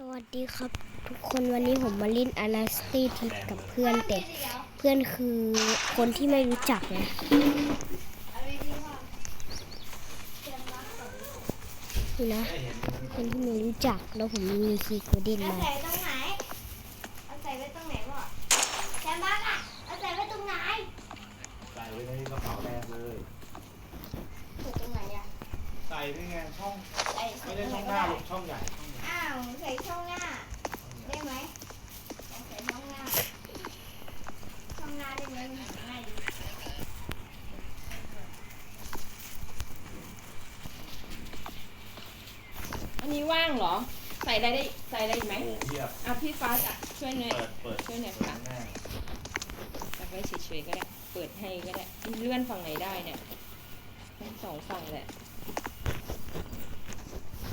สวัสดีครับ ทุกคนวันนี้ผมมาเล่นอนาสตีทิปกับเพื่อนแต่เพื่อนคือคนที่ไม่รู้จักนะนี่นะคนที่ไม่รู้จักแล้วผมมีคีย์โคเดนเอามาใส่ตรงไหนเอาใส่ไว้ตรงไหนวะแซมบ้านอะเอาใส่ไว้ตรงไหนใส่ไว้ในกระเป๋าแดงเลยใส่ตรงไหนอะใส่ได้ไงช่องใส่ใส่ไม่ตรได้งไหนช่องหก็น้าได้ลูกช่องใหญ่ช่องใหญ่อ้าวใส่ช่องหน้า ได้ไหมเอาใส่ช่องหน้า ช่องหน้าได้ไหมมันหาง่ายดีอันนี้ว่างเหรอ ใส่ได้ได้ใส่ได้อีกไหมโอ้เพียบอะพี่ฟ้าจะช่วยหน่อย เปิด เปิดช่วยหน่อยเปิดค่ะแน่จับไว้เฉยๆก็ได้ เปิดให้ก็ได้ เลื่อนฝั่งไหนได้เนี่ยทั้งสองฝั่งแหละ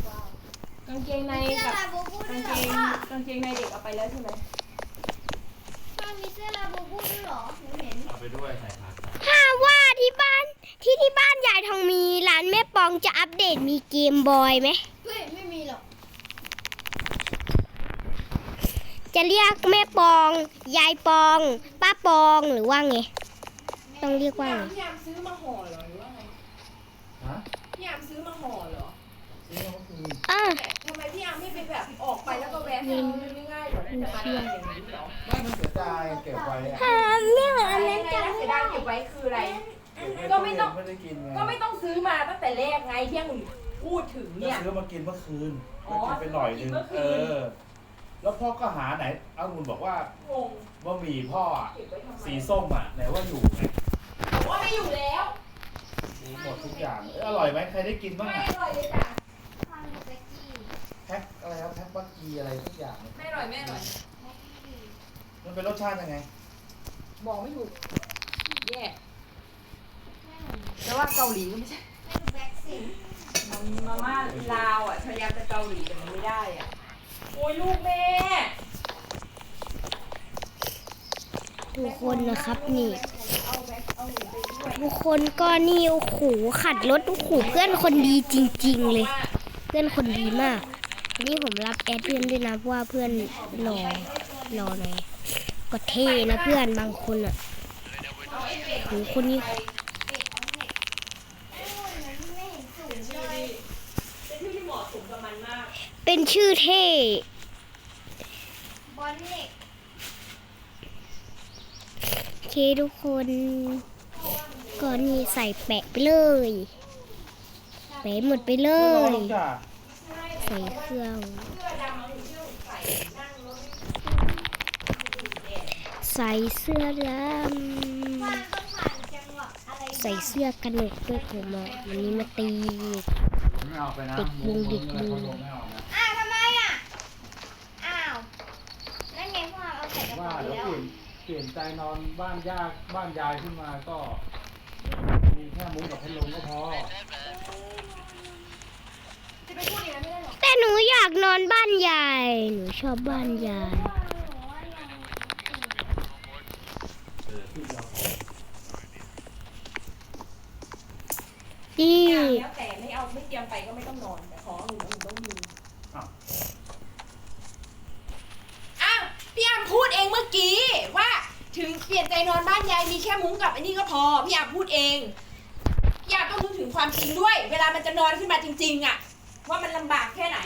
ว้าว กางเกงในมีเสื้อกับลาบูบูด้กาวยงเหรเกองพ่อกางเกงในเด็กเอาไปแล้วใช่ไหมพ่อมีเสื้อลาบูบูด้วยเหรอหนูเห็น เอาไปด้วยใส่ผักถ้าว่าที่บ้านที่ที่บ้านยายทองมีร้านแม่ปองจะอัปเดตมีเกมบอยไหม เฮ้ยไม่มีหรอก จะเรียกแม่ปอง ยายปอง ป้าปองหรือว่าไง ต้องเรียกว่าไง พี่ยามซื้อมาห่อเหรอหรือว่าไงฮะพี่ยามซื้อมาห่อเหรอ ซื้อมาเมื่อคืนอะแต่ทำไมพี่ยามไม่ไปแบบออกไปแล้วก็แวะให้เราไม่ง่ายเหรอจะมาได้อย่างนี้เหรอไม่มันเสียดายเก็บไว้อะอ่าเนี่ยอันอะไรนั้นไงจะนะเสียดายเก็บไว้คืออะไรเก็บว้ก็ไม่ต้อง ไม่ได้กินไงก็ไม่ต้องซื้อมาตั้งแต่แรกไงที่ยังพูดถึงก็เนี่ย ซื้อมากินเมื่อคืนอ๋อก็กินไปหน่อยนึงกินเมื่อคืเอน อ แล้วพ่อก็หาไหนเอาคุณบอกว่างงบะหมี่พ่ออะเก็บไว้ทำไมสีส้มอะไหนว่าอยู่ไงบอกว่าไม่อยู่แล้ว รู้หมดทุกอย่างเอ้ยอร่อยไหมใครได้กินบ้างไม่อะอร่อยเลยจ้ะ พ่อมีเซ็กซี่ แพ็คอะไรครับแพ็คบั กกีอะไรทุกอย่างเนี่ยไม่อร่อยไม่อร่อยแม็กซี่มันเป็นรสชาติยังไง บอกไม่ถูกแย่แม่หนูแต่ว่าเกาหลีก็ไม่ใช่แม่หนูแบ็กซี่มันมาม่าลาวอะพยายามจะเกาหลีแต่มันไม่ได้อะโอ้ยลูกแม่ทุกคนนะครับนี่เอาแบ็คเอาหนูไปด้วยทุกคนก็นี่โอ้โหขัดรถโอ้โหเพื่อนคนดีจริง ๆ เลย เพื่อนคนดีมาก นี่ผมรับแอดเพื่อนด้วยนะเพราะว่าเพื่อนรอรอหน่อยก็เท่นะเพื่อนบางคนอะโหคนนี้เป็ดเอาเน็ตโอ้ยหนูไม่เห็นสูงเลยเป็นที่เหมาะสมกับมันมากเป็นชื่อเท่บอลเน็ตโอเคทุกคนก็นี่ใส่แปะไปเลย แปะหมดไปเลย ใส่เครื่องใส่เสื้อดผ่านต้องผ่านจังหวะอะไรำใส่เสื้อกันหนกด้วยผมอะวันนี้มาตีเด็กบุงเด็กบุงอ้าวทำไมอะ อ้าวนั่นไงพ่อเอาใส่กระเป๋าเดี๋ยวแล้วเปลี่ยนเปลี่ยนใจนอนบ้านยากบ้านยายขึ้นมาก็ มีแค่มุ้งกับพัดลมก็พอ จะไปพูดอย่างนั้นไม่ได้ หนูอยากนอนบ้านยาย หนูชอบบ้านยายเออที่เราขอนี่ แล้วแต่ไม่เอาไม่เตรียมไปก็ไม่ต้องนอนแต่ขอหนูหนูต้องมีอ้าวพี่อามพูดเองเมื่อกี้ว่าถึงเปลี่ยนใจนอนบ้านยายมีแค่มุ้งกับไอ้นี่ก็พอพี่อามพูดเองพี่อามต้องนึกถึงความจริงด้วย เวลามันจะนอนขึ้นมาจริง ๆ อะ ว่ามันลำบากแค่ไหน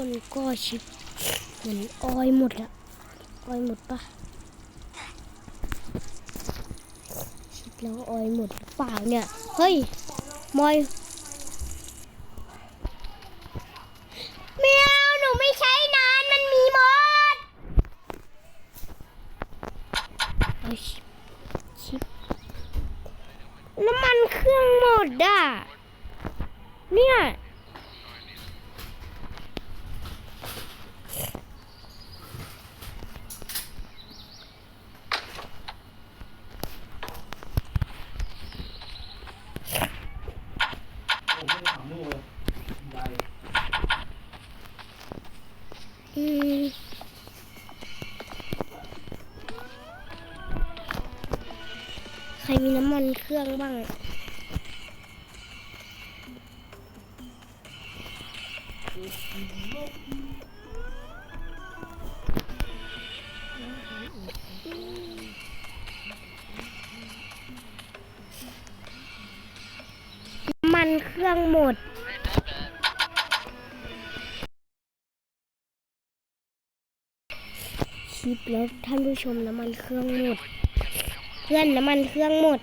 คนก็ชิปเหมือนออยหมดอะออยหมดปะชิปแล้วออยหมดเปล่าเนี่ย เฮ้ยมอย ใครมีน้ำมันเครื่องบ้างมันเครื่องหมดคลิปแล้วท่านผู้ชมน้ำมันเครื่องหมด เพื่อนน้ำมันเครื่องหมด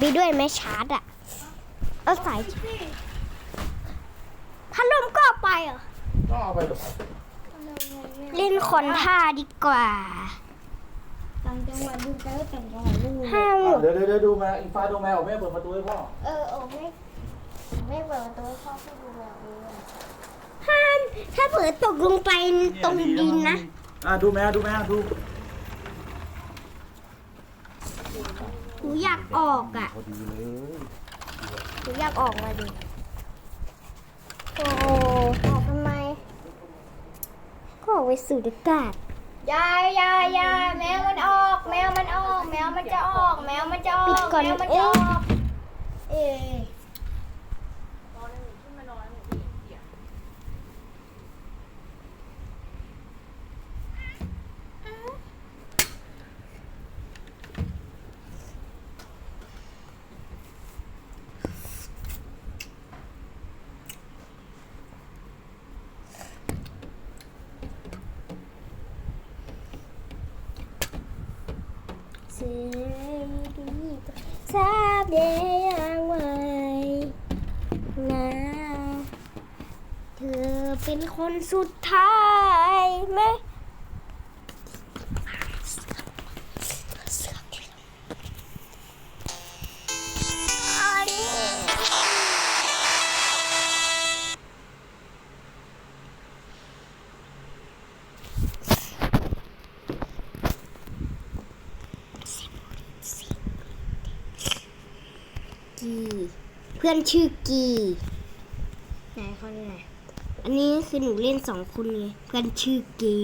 ไปด้วยไหมชาร์จอะเอาสายพัดลมก็ไปอะองเอาไปเล่นคนท่าดีกว่าห้าหวัดเดี๋ยวเดี๋ยวดูแม่อีฟ้าดูแม่ออกแม่เปิดประตูให้พ่อ เออออกแม่ไม่เปิดประตูให้พ่อพี่ดูแลห้ามถ้าเปิดตกลงไปตรงดินนะอะดูแม่ดูแม่ดููอยากออกอะ พอดีเลยหนูอยากออกมาดิโอ้โออกทำไม ก็ออกไปสู่อากาศยายยายยายแมวมันออก แมวมันออก แมวมันจะออก แมวมันจะออก แมวมันจะออก เอ๊ะ ทราบได้ยังไงเธอเป็นคนสุดท้ายไหมีเพื่อนชื่อกีไหนเขาเนี่ยอันนี้คือหนูเล่นสองคนไงเพื่อนชื่อกี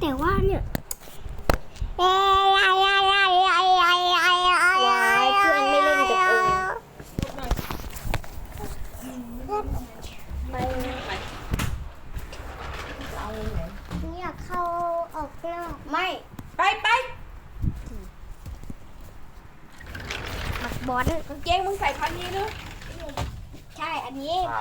แต่ว่าเนี่ยเอ้ยไอ้ไอ้ไอ้เพื่อนไม่เล่นกับเองไปอยากเข้าออกนอกไม่ไปไปบอล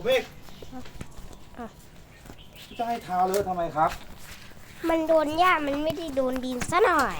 อโอ้เมฆอะ จะให้เท้าเลอะทำไมครับ มันโดนหญ้ามันไม่ได้โดนดินซะหน่อย